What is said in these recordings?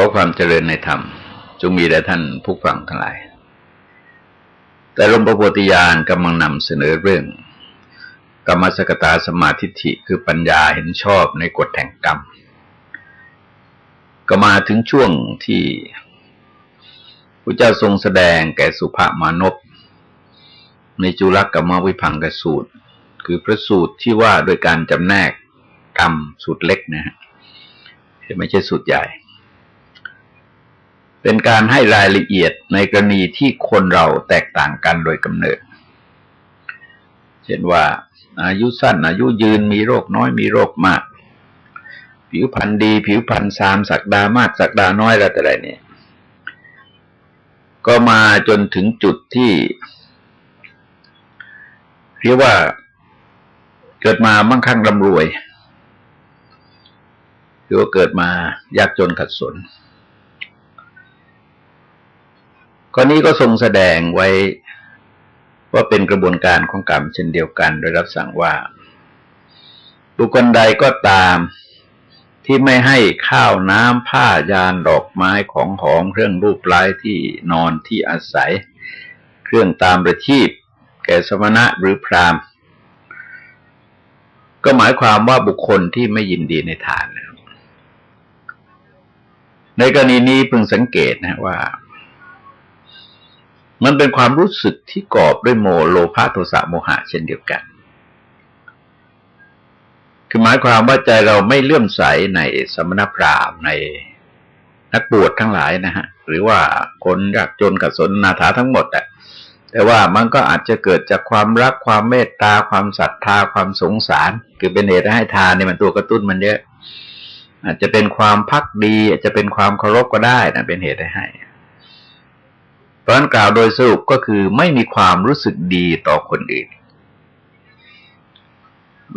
ขอความเจริญในธรรม จงมีแด่ท่านผู้ฟังทั้งหลาย แต่ลวงพระโพธิญาณกำลังนำเสนอเรื่อง กรรมสกตาสมาธิิคือปัญญาเห็นชอบในกฎแห่งกรรม ก็มาถึงช่วงที่พระเจ้าทรงแสดงแก่สุภามานพในจุลกรรมวิพังกสูตร คือพระสูตรที่ว่าโดยการจำแนกกรรมสูตรเล็กนะฮะไม่ใช่สูตรใหญ่ เป็นการให้รายละเอียดในกรณีที่คนเราแตกต่างกันโดยกำเนิด เช่นว่า อายุสั้น อายุยืนมีโรคน้อยมีโรคมาก ผิวพรรณดี ผิวพรรณซามสักดามากสักดาน้อยอะไรแต่ไรเนี่ย ก็มาจนถึงจุดที่ เรียกว่าเกิดมามั่งคั่งร่ำรวยหรือว่าเกิดมายากจนขัดสน ข้อนี้ก็ทรงแสดงไว้ว่าเป็นกระบวนการของกรรมเช่นเดียวกันโดยรับสั่งว่า บุคคลใดก็ตามที่ไม่ให้ข้าวน้ำผ้ายานดอกไม้ของหอมเครื่องรูปลายที่นอนที่อาศัย เครื่องตามประชีพ แก่สมณะหรือพรามก็หมายความว่าบุคคลที่ไม่ยินดีในทาน ในกรณีนี้พึงสังเกตนะว่า มันเป็นความรู้สึกที่กอบด้วยโมโลภะโทสะโมหะเช่นเดียวกัน คือหมายความว่าใจเราไม่เลื่อมใสในสมณพราหมณ์ในนักบวชทั้งหลายนะฮะ หรือว่าคนยากจนกับสนนาถาทั้งหมดอะแต่ว่ามันก็อาจจะเกิดจากความรักความเมตตาความศรัทธาความสงสาร คือเป็นเหตุให้ทานเนี่ยมันตัวกระตุ้นมันเยอะ อาจจะเป็นความพักดี อาจจะเป็นความเคารพก็ได้นะเป็นเหตุให้ ราะนั้นกล่าวโดยสรุปก็คือไม่มีความรู้สึกดีต่อคนอื่น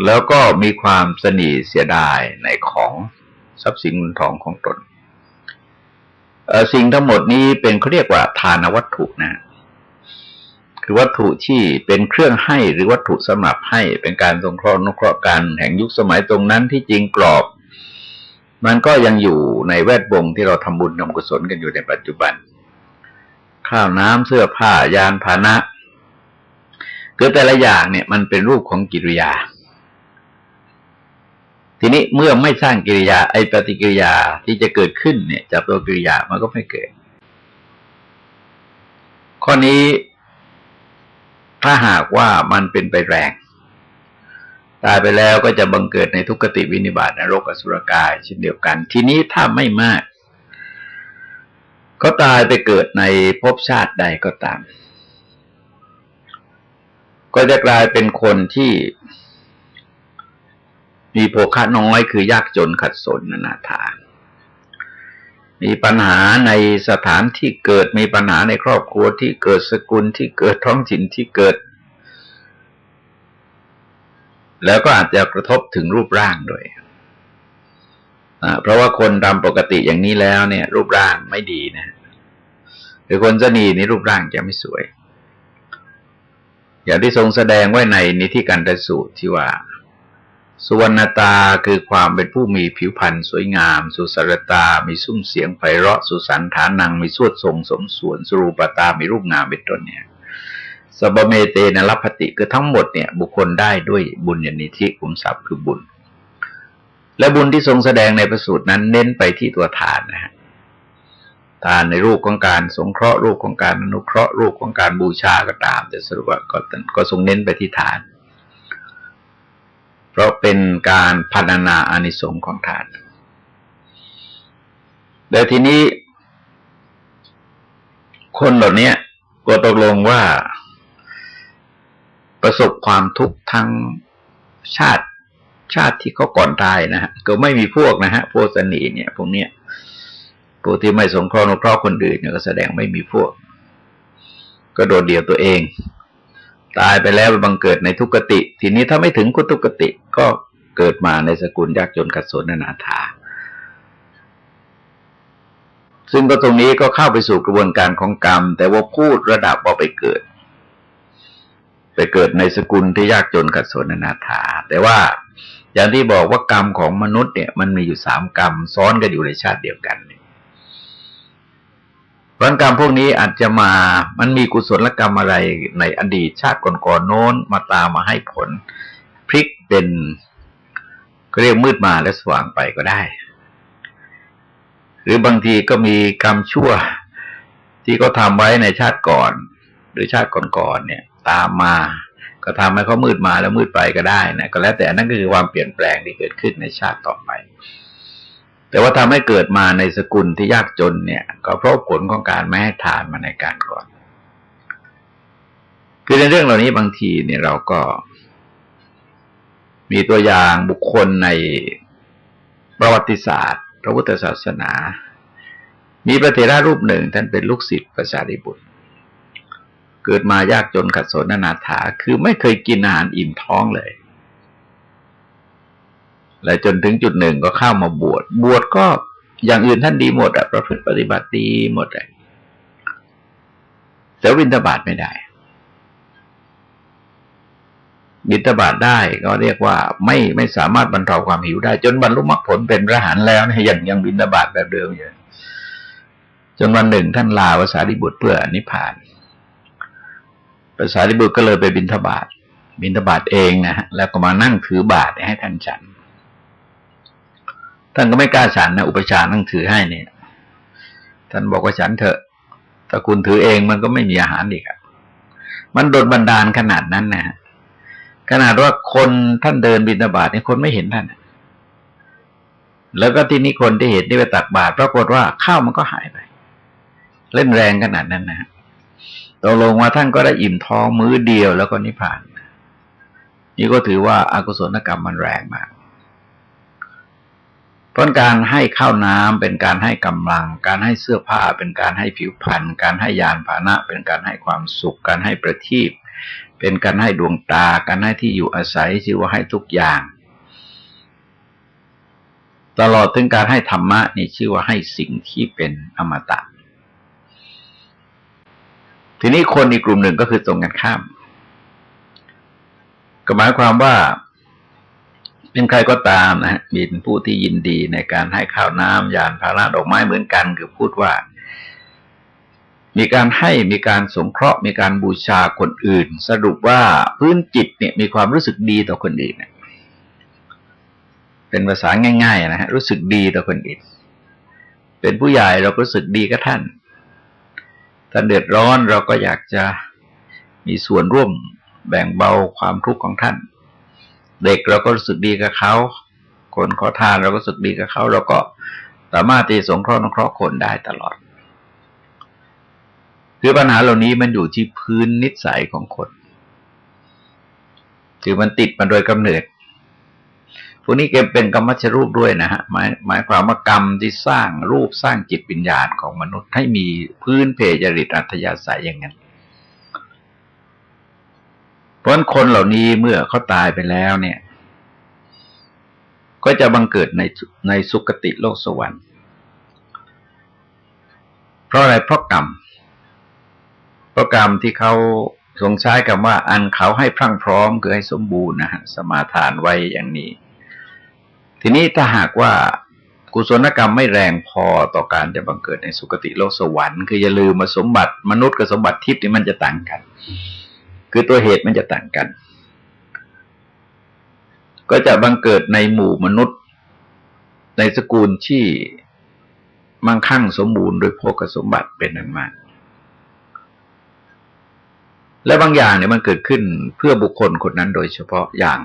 แล้วก็มีความสนีเสียดายในของทรัพย์สินเงินทองของตน สิ่งทั้งหมดนี้เป็นเขาเรียกว่าทานวัตถุนะ คือวัตถุที่เป็นเครื่องให้หรือวัตถุสำหรับให้เป็นการสงเคราะห์นุเคราะห์กันแห่งยุคสมัยตรงนั้นที่จริงกรอบ มันก็ยังอยู่ในแวดวงที่เราทำบุญทำกุศลกันอยู่ในปัจจุบัน ข้าวน้ำเสื้อผ้ายานพาหนะคือแต่ละอย่างเนี่ยมันเป็นรูปของกิริยา ทีนี้เมื่อไม่สร้างกิริยา ไอปฏิกิริยาที่จะเกิดขึ้นเนี่ยจากตัวกิริยามันก็ไม่เกิด ข้อนี้ถ้าหากว่ามันเป็นไปแรง ตายไปแล้วก็จะบังเกิดในทุกขติวินิบาตนรกอสุรกายเช่นเดียวกัน ทีนี้ถ้าไม่มาก ก็ตายไปเกิดในภพชาติใดก็ตาม ก็จะกลายเป็นคนที่มีโภคะน้อยคือยากจนขัดสนนาถามีปัญหาในสถานที่เกิดมีปัญหาในครอบครัวที่เกิดสกุลที่เกิดท้องถิ่นที่เกิด แล้วก็อาจจะกระทบถึงรูปร่างด้วย เพราะว่าคนตามปกติอย่างนี้แล้วเนี่ย รูปร่างไม่ดีนะหรือคนจะนีนี่รูปร่างจะไม่สวย อย่างที่ทรงแสดงไว้ในนิธิการตสูตรที่ว่า สุวรรณตาคือความเป็นผู้มีผิวพรรณสวยงาม สุสรตา มีซุ้มเสียงไพเราะ สุสันฐานัง มีสวดทรงสมส่วน สรูปตา มีรูปงามเป็นต้นเนี่ยสบเมเตนรัพติคือทั้งหมดเนี่ย บุคคลได้ด้วยบุญญาณิธิขุมทรัพย์คือบุญ และบุญที่ทรงแสดงในประสูตรนั้นเน้นไปที่ตัวทานนะฮะทานในรูปของการสงเคราะห์รูปของการอนุเคราะห์รูปของการบูชาก็ตาม แต่สรุปว่าก็ก็ทรงเน้นไปที่ทาน เพราะเป็นการพัฒนาอานิสงส์ของทานแต่ทีนี้ คนเหล่านี้ก็ตกลงว่า ประสบความทุกข์ทั้งชาติ ชาติที่เขาก่อนตายนะฮะก็ไม่มีพวกนะฮะพวกสนีเนี่ยพวกเนี้ยพวกที่ไม่สงเคราะห์นุเคราะห์คนอื่นเนี่ยก็แสดงไม่มีพวก ก็โดดเดี่ยวตัวเอง ตายไปแล้วบังเกิดในทุกขติ ทีนี้ถ้าไม่ถึงกุทุกติก็เกิดมาในสกุลยากจนกัดสนนาถาซึ่งก็ตรงนี้ก็เข้าไปสู่กระบวนการของกรรม แต่ว่าพูดระดับพอไปเกิด ไปเกิดในสกุลที่ยากจนกับโสนนาถาแต่ว่า อย่างที่บอกว่ากรรมของมนุษย์เนี่ย มันมีอยู่สามกรรม ซ้อนกันอยู่ในชาติเดียวกันผลกรรมพวกนี้อาจจะมา มันมีกุศลกรรมอะไรในอดีตชาติก่อนๆโน้นมาตามมาให้ผล พลิกเป็นเรียกมืดมาและสว่างไปก็ได้ หรือบางทีก็มีกรรมชั่วที่เขาทำไว้ในชาติก่อน หรือชาติก่อนๆเนี่ย ตามมา ก็ทำให้เขามืดมาแล้วมืดไปก็ได้นะก็แล้วแต่นนั้นก็คือความเปลี่ยนแปลงที่เกิดขึ้นในชาติต่อไป แต่ว่าทำให้เกิดมาในสกุลที่ยากจนเนี่ย ก็เพราะผลของการไม่ให้ทานมาในการก่อน คือในเรื่องเหล่านี้บางทีเนี่ยเราก็ มีตัวอย่างบุคคลในประวัติศาสตร์ พระพุทธศาสนา มีพระเถระรูปหนึ่งท่านเป็นลูกศิษย์พระสารีบุตร เกิดมายากจนขัดสนนานาถา คือไม่เคยกินอาหารอิ่มท้องเลย และจนถึงจุดหนึ่งก็เข้ามาบวช บวชก็อย่างอื่นท่านดีหมดอะประพฤติปฏิบัติดีหมดเลยแต่วินทบาทไม่ได้บิณฑบาตได้ก็เรียกว่าไม่ไม่สามารถบรรเทาความหิวได้ จนบรรลุมรรคผลเป็นพระหันแล้วเนี่ยยังยังบิณฑบาตแบบเดิมอยู่จนวันหนึ่งท่านลาภาษาดิบุตรเพื่อนิพพาน ภาษาดิบุตรก็เลยไปบิณฑบาตบิณฑบาตเองนะฮะแล้วก็มานั่งถือบาตรให้ท่านฉันท่านก็ไม่กล้าฉันนะอุปชานั่งถือให้เนี่ย ท่านบอกว่าฉันเถอะถ้าคุณถือเองมันก็ไม่มีอาหารอีกอะมันโดนบันดาลขนาดนั้นนะฮะขนาดว่าคนท่านเดินบิณฑบาตเนี่ยคนไม่เห็นท่านแล้วก็ที่นี้คนที่เห็นที่ไปตักบาตรปรากฏว่าข้าวมันก็หายไป เล่นแรงขนาดนั้นนะ ตกลงว่าท่านก็ได้อิ่มท้องมื้อเดียวแล้วก็นิพพาน นี่ก็ถือว่าอากุศลกรรมมันแรงมากเพราะการให้ข้าวน้ำเป็นการให้กำลัง การให้เสื้อผ้าเป็นการให้ผิวพรรณการให้ยานพาหนะ เป็นการให้ความสุข การให้ประทีปเป็นการให้ดวงตา การให้ที่อยู่อาศัยชื่อว่าให้ทุกอย่าง ตลอดถึงการให้ธรรมะนี่ชื่อว่าให้สิ่งที่เป็นอมตะ ทีนี้คนอีกกลุ่มหนึ่งก็คือตรงกันข้าม ก็หมายความว่า เป็นใครก็ตามนะฮะมีผู้ที่ยินดีในการให้ข้าวน้ำยานพาราดอกไม้เหมือนกัน คือพูดว่า มีการให้มีการสงเคราะห์ มีการบูชาคนอื่น สรุปว่าพื้นจิตเนี่ยมีความรู้สึกดีต่อคนอื่นเนี่ยเป็นภาษาง่าย ๆ นะฮะรู้สึกดีต่อคนอื่น เป็นผู้ใหญ่เราก็รู้สึกดีกับท่าน ท่าเดือดร้อนเราก็อยากจะมีส่วนร่วมแบ่งเบาความทุกข์ของท่าน เด็กเราก็รู้สึกดีกับเขา คนขอทานเราก็รู้สึกดีกับเขา เราก็สามารถที่สงเคราะห์นงเคราะห์คนได้ตลอด คือปัญหาเหล่านี้มันอยู่ที่พื้นนิสัยของคน คือมันติดมาโดยกำเนิด พวกนี้เก็บเป็นกรรมชรูปด้วยนะฮะหมายหมายความว่ากรรมที่สร้างรูปสร้างจิตวิญญาณของมนุษย์ให้มีพื้นเพจริตอัธยาศัยอย่างนั้นเพราะคนเหล่านี้เมื่อเขาตายไปแล้วเนี่ย ก็จะบังเกิดในในสุคติโลกสวรรค์ เพราะอะไรเพราะกรรมโปรแกรมที่เขาทรงใช้คำว่า อันเขาให้พรั่งพร้อมคือให้สมบูรณ์นะฮะสมาทานไว้อย่างนี้ ทีนี้ถ้าหากว่ากุศลกรรมไม่แรงพอต่อการจะบังเกิดในสุคติโลกสวรรค์คืออย่าลืมมาสมบัติมนุษย์กับสมบัติทิพย์นี่มันจะต่างกัน คือตัวเหตุมันจะต่างกัน ก็จะบังเกิดในหมู่มนุษย์ ในสกุลที่มั่งคั่งสมบูรณ์โดยโภคสมบัติเป็นนั้นมาก และบางอย่างเนี่ยมันเกิดขึ้นเพื่อบุคคลคนนั้นโดยเฉพาะอย่าง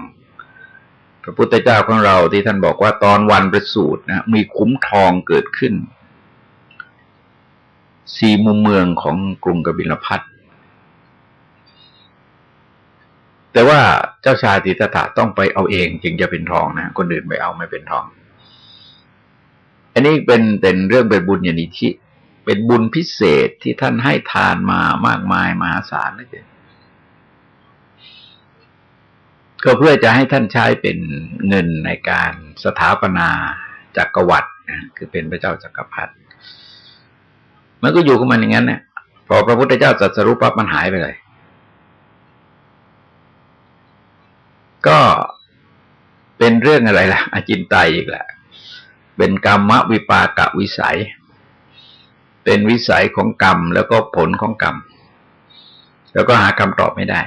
พระพุทธเจ้าของเราที่ท่านบอกว่าตอนวันประสูตินะมีคุ้มทองเกิดขึ้น สี่มุมเมืองของกรุงกบิลพัทแต่ว่าเจ้าชายติตถะต้องไปเอาเองจึงจะเป็นทองนะคนอื่นไปเอาไม่เป็นทอง อันนี้เป็นเป็นเรื่องเป็นบุญญาณิธิเป็นบุญพิเศษที่ท่านให้ทานมามากมายมหาศาลเลย ก็เพื่อจะให้ท่านใช้เป็นเงินในการสถาปนาจักรวรรดิคือเป็นพระเจ้าจักรพรรดิมันก็อยู่กับมันอย่างนั้นเนี่ยพอพระพุทธเจ้าจัดสรุปปั๊บมันหายไปเลย ก็เป็นเรื่องอะไรล่ะอาจินไตอีกแหละเป็นกรรมวิปากะวิสัย เป็นวิสัยของกรรมแล้วก็ผลของกรรม แล้วก็หาคำตอบไม่ได้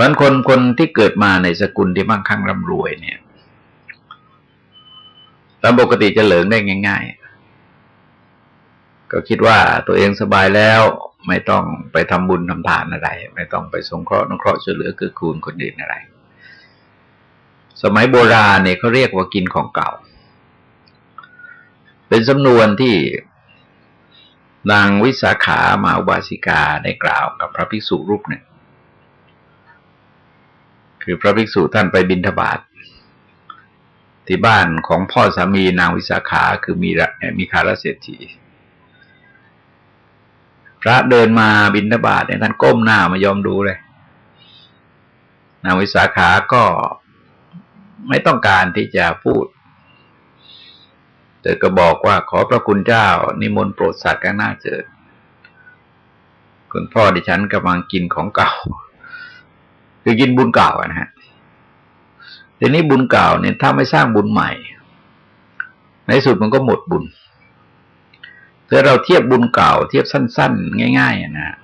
บางคนคนที่เกิดมาในสกุลที่มั่งคั่งร่ำรวยเนี่ยตามปกติจะเหลิงได้ง่าย ๆ ก็คิดว่าตัวเองสบายแล้วไม่ต้องไปทำบุญทำทานอะไร ไม่ต้องไปสงเคราะห์นุเคราะห์ช่วยเหลือเกื้อกูลคนอื่นอะไร สมัยโบราณเนี่ยเขาเรียกว่ากินของเก่า เป็นสำนวนที่นางวิสาขามาอุบาสิกาได้กล่าวกับพระภิกษุรูปหนึ่ง คือพระภิกษุท่านไปบิณฑบาตที่บ้านของพ่อสามีนางวิสาขาคือมีมีคารเศรษฐีพระเดินมาบิณฑบาตเนี่ยท่านก้มหน้ามายอมดูเลย นางวิสาขาก็ไม่ต้องการที่จะพูดแต่ก็บอกว่าขอพระคุณเจ้า นิมนต์โปรดสัตว์กันหน้าเจอคุณพ่อดิฉันกำลังกินของเก่า คือกินบุญเก่านะฮะทีนี้บุญเก่าเนี่ยถ้าไม่สร้างบุญใหม่ ในสุดมันก็หมดบุญถ้าเราเทียบบุญเก่า เทียบสั้น ๆ ง่ายๆนะ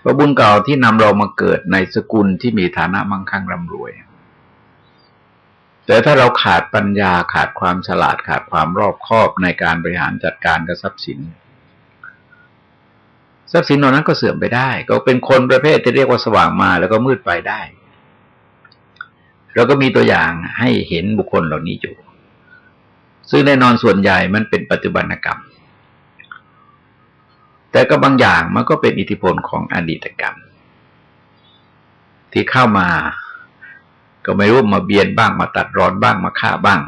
เพราะบุญเก่าที่นำเรามาเกิดในสกุลที่มีฐานะมั่งคั่งร่ำรวย แต่ถ้าเราขาดปัญญาขาดความฉลาดขาดความรอบคอบในการบริหารจัดการกับทรัพย์สิน ทรัพย์สินเหล่านั้นก็เสื่อมไปได้ ก็เป็นคนประเภทที่เรียกว่าสว่างมาแล้วก็มืดไปได้ เราก็มีตัวอย่างให้เห็นบุคคลเหล่านี้อยู่ ซึ่งแน่นอนส่วนใหญ่มันเป็นปัจจุบันกรรม แต่ก็บางอย่างมันก็เป็นอิทธิพลของอดีตกรรม ที่เข้ามา ก็ไม่รู้มาเบียนบ้างมาตัดร้อนบ้างมาฆ่าบ้าง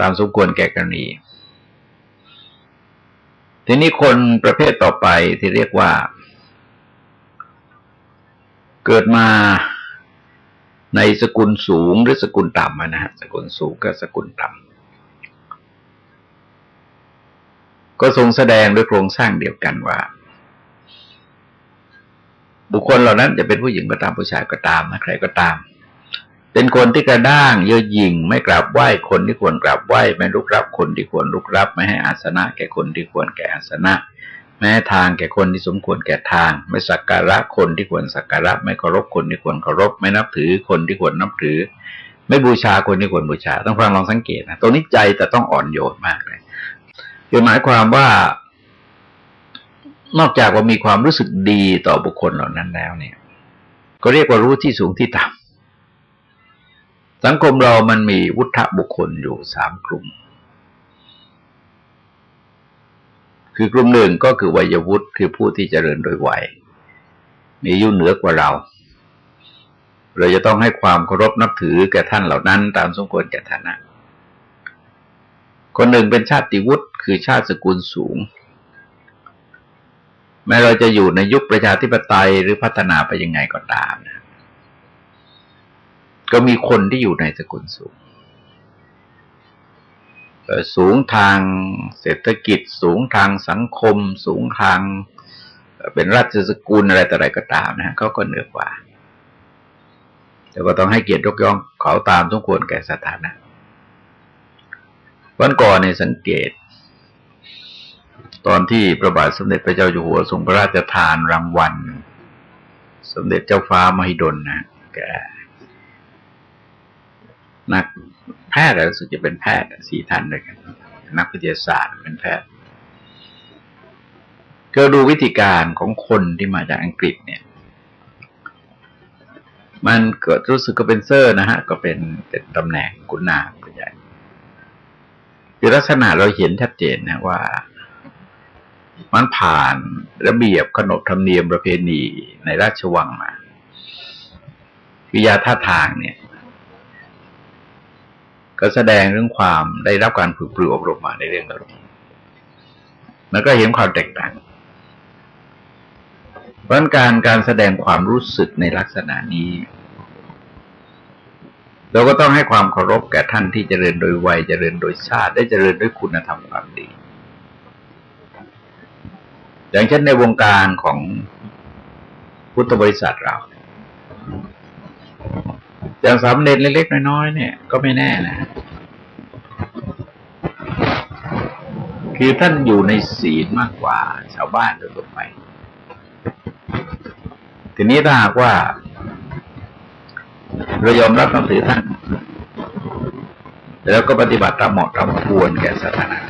ตามสมควรแก่กรณี ทีนี้คนประเภทต่อไปที่เรียกว่า เกิดมาในสกุลสูงหรือสกุลต่ำนะฮะสกุลสูงกับสกุลต่ำก็ทรงแสดงด้วยโครงสร้างเดียวกันว่า บุคคลเหล่านั้นจะเป็นผู้หญิงก็ตามผู้ชายก็ตามนะใครก็ตาม เป็นคนที่กระด้างเยอะยิงไม่กราบไหว้คนที่ควรกราบไหว้ไม่ลุกรับคนที่ควรลุกรับ ไม่ให้อาสนะ แก่คนที่ควรแก่อาสนะแม้ทางแก่คนที่สมควรแก่ทาง ไม่สักการะคนที่ควรสักการะ ไม่เคารพคนที่ควรเคารพ ไม่นับถือคนที่ควรนับถือ ไม่บูชาคนที่ควรบูชา ต้องฟังลองสังเกตนะตรงนี้ใจแต่ต้องอ่อนโยนมากเลยคือหมายความว่านอกจากว่ามีความรู้สึกดีต่อบุคคลเหล่านั้นแล้วเนี่ย ก็เรียกว่ารู้ที่สูงที่ต่ำ สังคมเรามันมีวุฒิบุคคลอยู่สามกลุ่ม คือกลุ่มหนึ่งก็คือวัยวุฒิคือผู้ที่เจริญโดยวัย มีอายุเหนือกว่าเรา เราจะต้องให้ความเคารพนับถือแก่ท่านเหล่านั้น ตามสมควรแก่ฐานะ คนหนึ่งเป็นชาติวุฒิคือชาติสกุลสูง แม้เราจะอยู่ในยุคประชาธิปไตยหรือพัฒนาไปยังไงก็ตามนะ ก็มีคนที่อยู่ในสกุลสูง สูงทางเศรษฐกิจ สูงทางสังคม สูงทาง เป็นราชสกุลอะไรต่ออะไรก็ตามนะเขาก็เหนือกว่า แต่ก็ต้องให้เกียรติยกย่องเขาตามทุกควรแก่สถานะวันก่อนในสังเกต ตอนที่พระบาทสมเด็จพระเจ้าอยู่หัวทรงพระราชทานรางวัล สมเด็จเจ้าฟ้ามหิดลนะแก นักแพทย์รู้สึกจะเป็นแพทย์สี่ท่านด้วยกันนักวิทยาศาสตร์เป็นแพทย์ก็ดูวิธีการของคนที่มาจากอังกฤษเนี่ย มันก็รู้สึกก็เป็นเซอร์นะฮะ ก็เป็นเป็นตำแหน่งกุนาผู้ใหญ่คือลักษณะเราเห็นชัดเจนนะว่า มันผ่านระเบียบขนบธรรมเนียมประเพณีในราชวังมาวิยาท่าทางเนี่ย ก็แสดงเรื่องความได้รับการฝึกปรืออบรมมาในเรื่องเหล่านี้แล้วก็เห็นความแตกต่างเพราะการการแสดงความรู้สึกในลักษณะนี้ เราก็ต้องให้ความเคารพแก่ท่านที่เจริญโดยวัยเจริญโดยชาติ ได้เจริญด้วยคุณธรรมความดี อย่างเช่นในวงการของพุทธบริษัทเรา อย่างสามเณรเล็กๆน้อยๆเนี่ย ก็ไม่แน่นะ คือท่านอยู่ในศีลมากกว่า ชาวบ้านโดยทั่วไป ทีนี้ถ้าหากว่าเรายอมรับนับถือท่าน แล้วก็ปฏิบัติตามเหมาะตามควรแก่สถานะ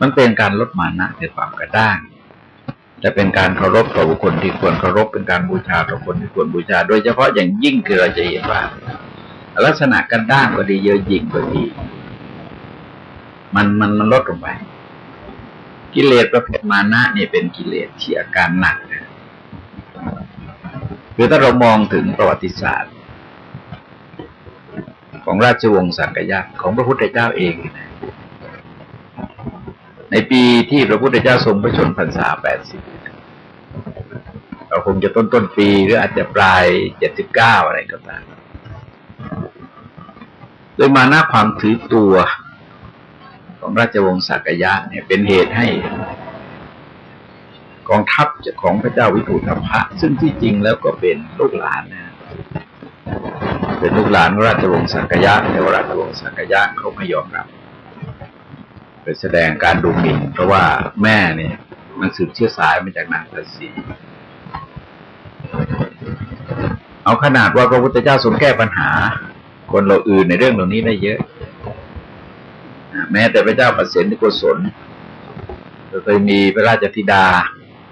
มันเป็นการลดมานะในความกระด้าง และเป็นการเคารพต่อบุคคลที่ควรเคารพเป็นการบูชาต่อคนที่ควรบูชา โดยเฉพาะอย่างยิ่งคือเราจะเห็นว่า ลักษณะกันด้างก็ดีเยอะยิ่งก็ดี มันมันมันลดลงไป กิเลสประเภทมานะนี่เป็นกิเลสที่อาการหนักคือถ้าเรามองถึงประวัติศาสตร์ ของราชวงศ์สังกยะของพระพุทธเจ้าเองในปีที่พระพุทธเจ้าทรงพระชนพรรษาแปดสิบ คงจะต้นต้นปี หรืออาจจะปลายเจ็ดสิบเก้าอะไรก็ตามโดยมาหน้าความถือตัว ของราชวงศ์สักยะเนี่ยเป็นเหตุให้ กองทัพของพระเจ้าวิถุธพะซึ่งที่จริงแล้วก็เป็นลูกหลานนะเป็นลูกหลานราชวงศ์สักยะแต่ว่าราชวงศ์สักยะเขาไม่ยอมรับไปแสดงการดูหมิ่นเพราะว่าแม่เนี่ยมันสืบเชื้อสายมาจากนางตะสี เอาขนาดว่าพระพุทธเจ้าทรงแก้ปัญหา คนเราอื่นในเรื่องเหล่านี้ได้เยอะ แม้แต่พระเจ้าประเสนที่โกศลเคยมีพระราชธิดา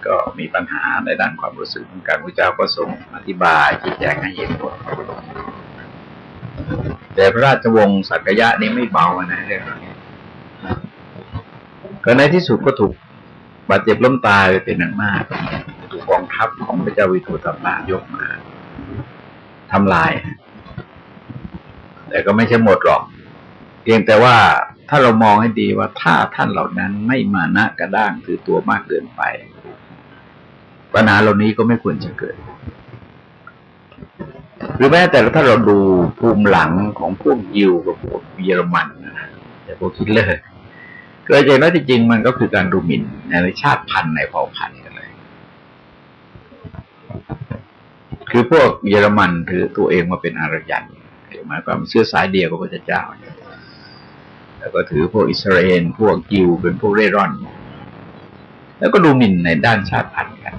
ก็มีปัญหาในด้านความรู้สึกของการพระเจ้าก็ทรงอธิบายชี้แจงให้เห็นผลแต่พระราชวงศ์สักยะนี่ไม่เบานะเรื่องนี้ก็ในที่สุดก็ถูกบาดเจ็บล้มตายไปเป็นนั้นมาก ทัพของพระเจ้าวิทูตปายกมาทำลาย แต่ก็ไม่ใช่หมดหรอก เพียงแต่ว่าถ้าเรามองให้ดีว่าถ้าท่านเหล่านั้นไม่มานะกระด้างถือตัวมากเกินไป ปัญหาเหล่านี้ก็ไม่ควรจะเกิด หรือแม้แต่ถ้าเราดูภูมิหลังของพวกยิวกับพวกเยอรมันนะแต่พวกคิดเลอร์เกิดจนั้นจริงๆมันก็คือการดูหมิ่นในชาติพันธุ์ในเผ่าพันธุ์กันเลย คือพวกเยอรมันถือตัวเองมาเป็นอารยันหมายความเชื้อสายเดียวกับพระเจ้าแล้วก็ถือพวกอิสราเอลพวกกิวเป็นพวกเร่ร่อน แล้วก็ดูหมิ่นในด้านชาติพันธุ์กัน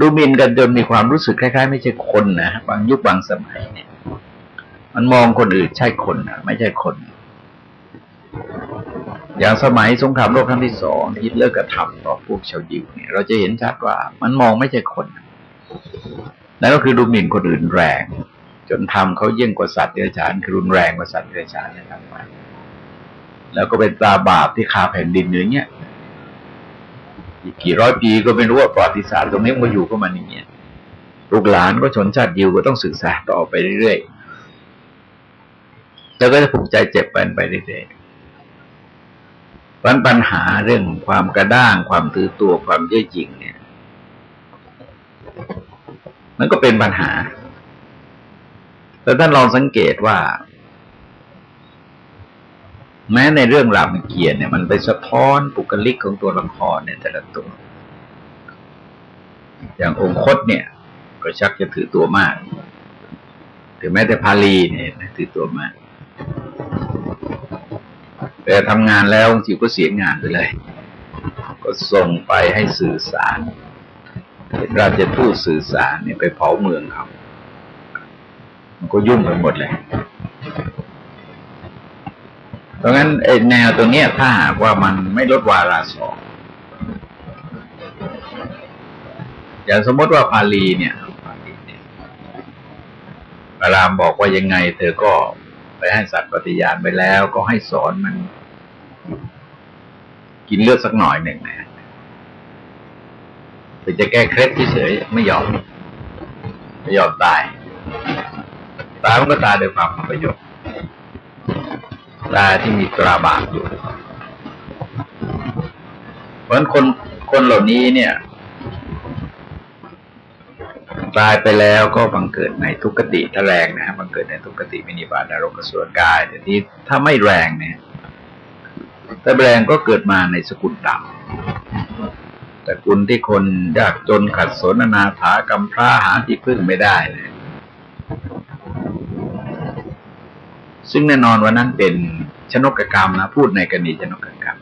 ดูหมิ่นกันจนมีความรู้สึกคล้ายๆ ไม่ใช่คนนะบางยุคบางสมัยเนี่ย มันมองคนอื่นใช่คนนะไม่ใช่คน อย่างสมัยสงครามโลกครั้งที่สองฮิตเลอร์กระทำต่อพวกชาวยิวเนี่ย เราจะเห็นชัดว่ามันมองไม่ใช่คนนั่นก็คือดูหมิ่นคนอื่นแรง จนทำเขาเยี่ยงกว่าสัตว์เดรัจฉานคือรุนแรงกว่าสัตว์เดรัจฉานนะครับแล้วก็เป็นตาบาปที่คาแผ่นดินอย่างเงี้ยอีกกี่ร้อยปีก็ไม่รู้ว่าประวัติศาสตร์ตรงนี้มาอยู่ก็มาอย่างเงี้ยลูกหลานก็ชนชาติยิวก็ต้องศึกษาต่อไปเรื่อยๆแล้วก็จะผูกใจเจ็บไปไปเรื่อยๆ วันปัญหาเรื่องความกระด้าง ความถือตัวความเย่อหยิ่งเนี่ย มันก็เป็นปัญหา แต่ท่านลองสังเกตว่า แม้ในเรื่องรามเกียรติเนี่ย มันไปสะท้อนปุกลิกของตัวละครเนี่ยแต่ละตัว อย่างองคตเนี่ย ก็ชักจะถือตัวมาก ถึงแม้แต่พาลีเนี่ยถือตัวมาก แต่ทำงานแล้วบางทีก็เสียงานไปเลย ก็ส่งไปให้สื่อสารเราชทูตสื่อสารเนี่ยไปเผาเมืองเขามันก็ยุ่งไปหมดเลย เพราะงั้นไอ้แนวตรงเนี้ยถ้าหากว่ามันไม่ลดวาระสองอย่างสมมติว่าพาลีเนี่ยพาลีเนี่ยพระรามบอกว่ายังไง เธอก็ ไปให้สัตว์ปฏิญาณไปแล้ว ก็ให้สอนมัน กินเลือดสักหน่อยหนึ่งนะเพื่อจะแก้เคล็ดเฉยไม่ยอมไม่ยอมตายตายมันก็ตายโดยความประโยชน์ตายที่มีตราบาปอยู่เพราะฉะนั้นคนคนเหล่านี้เนี่ย ตายไปแล้วก็บังเกิดในทุกขติถ้าแรงนะฮะบังเกิดในทุกขติมินิบาตนรกสุรกาย แต่ที่ถ้าไม่แรงเนี่ยถ้าแรงก็เกิดมาในสกุลต่ำแต่กุลที่คนยากจนขัดสนนาถากำพร้าหาที่พึ่งไม่ได้เลยซึ่งแน่นอนว่านั้นเป็นชนกกรรมนะพูดในกรณีชนกกรรม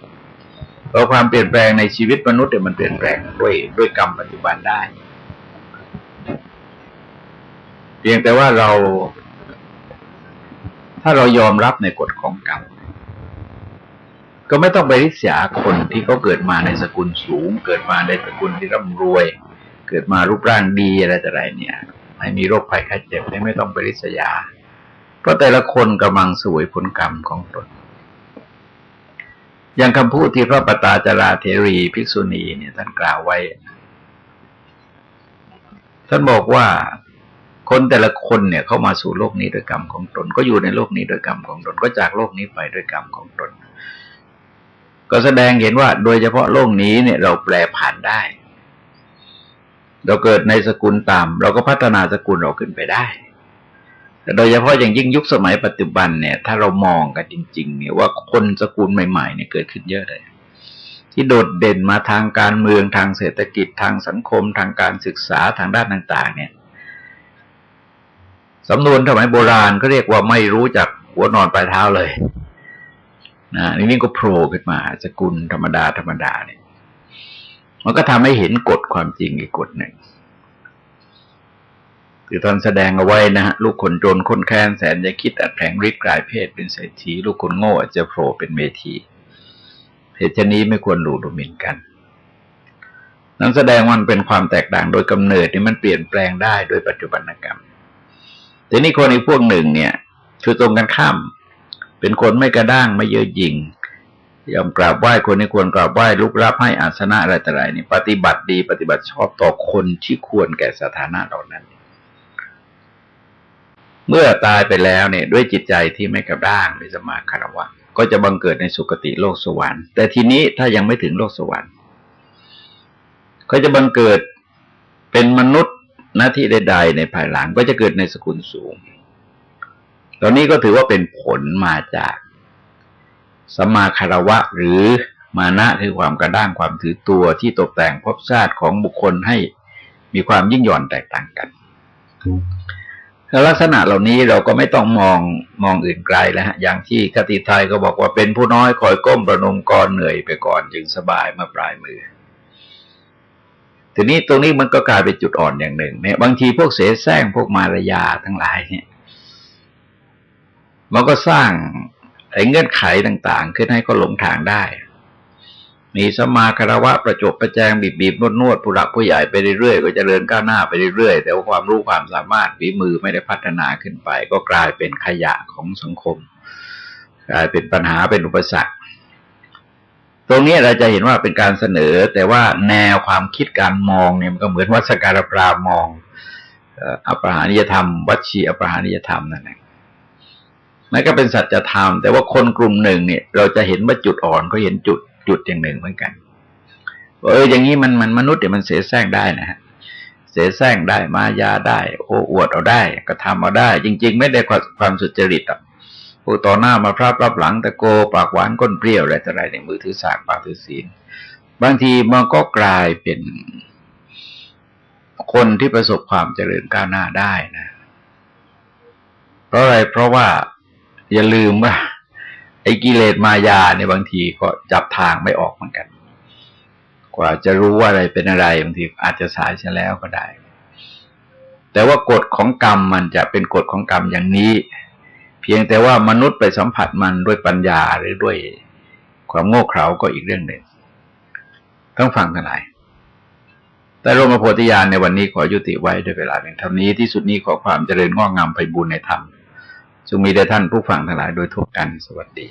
เพราะความเปลี่ยนแปลงในชีวิตมนุษย์เนี่ยมันเปลี่ยนแปลงด้วยด้วยกรรมปัจจุบันได้ เพียงแต่ว่าเรา ถ้าเรายอมรับในกฎของกรรมก็ไม่ต้องไปริษยาคนที่เขาเกิดมาในสกุลสูง เกิดมาในสกุลที่ร่ำรวย เกิดมารูปร่างดีอะไรต่ออะไรเนี่ยไม่มีโรคภัยไข้เจ็บไม่ต้องไปริษยา เพราะแต่ละคนกำลังสวยผลกรรมของตนอย่างคำพูดที่พระปตาจาราเทรีภิกษุณีเนี่ยท่านกล่าวไว้ท่านบอกว่า คนแต่ละคนเนี่ยเข้ามาสู่โลกนี้ด้วยกรรมของตน ก็อยู่ในโลกนี้ด้วยกรรมของตน ก็จากโลกนี้ไปด้วยกรรมของตน ก็แสดงเห็นว่า โดยเฉพาะโลกนี้เนี่ยเราแปลผ่านได้ เราเกิดในสกุลต่ำเราก็พัฒนาสกุลเราขึ้นไปได้แต่โดยเฉพาะอย่างยิ่งยุคสมัยปัจจุบันเนี่ย ถ้าเรามองกันจริง ๆ เนี่ยว่าคนสกุลใหม่ๆเนี่ยเกิดขึ้นเยอะเลย ที่โดดเด่นมาทางการเมืองทางเศรษฐกิจทางสังคมทางการศึกษาทางด้านต่าง ๆ เนี่ย สำนวนสมัยโบราณก็เรียกว่าไม่รู้จักหัวนอนปลายเท้าเลยนะนี่นี่ก็โผล่ขึ้นมา สกุลธรรมดาธรรมดาเนี่ย มันก็ทำให้เห็นกฎความจริงอีกกฎหนึ่งคือตอนแสดงเอาไว้นะฮะลูกคนจนคนแค้นแสนจะคิดอัดแผลงฤทธิ์กลายเพศเป็นเศรษฐีลูกคนโง่อาจจะโผล่เป็นเมธีเหตุชนี้ไม่ควรดูดูหมิ่นกัน นั้นแสดงมันเป็นความแตกต่างโดยกำเนิดนี่มันเปลี่ยนแปลงได้โดยปัจจุบันกรรม แต่นี่คนอีกพวกหนึ่งเนี่ยคือตรงกันข้าม เป็นคนไม่กระด้างไม่เยอะยิงยอมกราบไหว้คนที่ควรกราบไหว้ลุกรับให้อาสนะอะไรต่ออะไรนี่ปฏิบัติดีปฏิบัติชอบต่อคนที่ควรแก่สถานะเหล่านั้น เมื่อตายไปแล้วเนี่ย ด้วยจิตใจที่ไม่กระด้างในสมาคารวะ ก็จะบังเกิดในสุคติโลกสวรรค์ แต่ทีนี้ถ้ายังไม่ถึงโลกสวรรค์ ก็จะบังเกิดเป็นมนุษย์ หน้าที่ใดๆในภายหลังก็จะเกิดในสกุลสูงตอนนี้ก็ถือว่าเป็นผลมาจากสมมาคารวะหรือมานะคือความกระด้างความถือตัวที่ตกแต่งภพชาติของบุคคลให้มีความยิ่งหย่อนแตกต่างกันลักษณะเหล่านี้เราก็ไม่ต้องมองมองอื่นไกลแล้วฮะ อย่างที่คติไทยก็บอกว่าเป็นผู้น้อยคอยก้มประนมกรเหนื่อยไปก่อนจึงสบายมาปลายมือ ทีนี้ตรงนี้มันก็กลายเป็นจุดอ่อนอย่างหนึ่งเนี่ยบางทีพวกเสแสร้งพวกมารยาทั้งหลายเนี่ยมันก็สร้างไอ้เงื่อนไขต่าง ๆ ขึ้นให้ก็หลงทางได้ มีสมาคารวะประจบประแจงบีบบีบนวดนวดผู้หลักผู้ใหญ่ไปเรื่อยๆก็จเจริญก้าวหน้าไปเรื่อยๆแต่ว่าความรู้ความสามารถฝีมือไม่ได้พัฒนาขึ้นไป ก็กลายเป็นขยะของสังคม กลายเป็นปัญหาเป็นอุปสรรค ตรงนี้เราจะเห็นว่าเป็นการเสนอ แต่ว่าแนวความคิดการมองเนี่ยมันก็เหมือนวัสการปรามองอัปหานิยธรรม วัชีอัปหานิยธรรมนั่นเองนั่นก็เป็นสัจธรรม แต่ว่าคนกลุ่มหนึ่งเนี่ย เราจะเห็นว่าจุดอ่อนก็เห็นจุดจุดอย่างหนึ่งเหมือนกันว่าเอออย่างนี้มันมันมนุษย์เนี่ยมันเสแสร้งได้นะฮะเสแสร้งได้มายาได้ โอ้อวดเอาได้ ก็ทำเอาได้ จริง ๆ ไม่ได้ความความสุจริตอะูต่อหน้ามาพระรับหลังตะโกปากหวานก้นเปรี้ยวอะไรต่ออะไรในมือถือสากปากถือศีลบางทีมันก็กลายเป็นคนที่ประสบความเจริญก้าวหน้าได้นะ เพราะอะไรเพราะว่าอย่าลืมว่า ไอ้กิเลสมายาเนี่ยบางทีก็จับทางไม่ออกเหมือนกัน กว่าจะรู้ว่าอะไรเป็นอะไรบางทีอาจจะสายเสียแล้วก็ได้ แต่ว่ากฎของกรรมมันจะเป็นกฎของกรรมอย่างนี้ เพียงแต่ว่ามนุษย์ไปสัมผัสมันด้วยปัญญาหรือด้วยความโง่เขลาก็อีกเรื่องหนึ่งต้องฟังทั้งหลายแต่รมโพธิญาณในวันนี้ขอยุติไว้ด้วยเวลาเพียงเท่านี้ที่สุดนี้ขอความเจริญงอกงามไปบุญในธรรมจงมีแด่ท่านผู้ฟังทั้งหลายโดยทั่วกันสวัสดี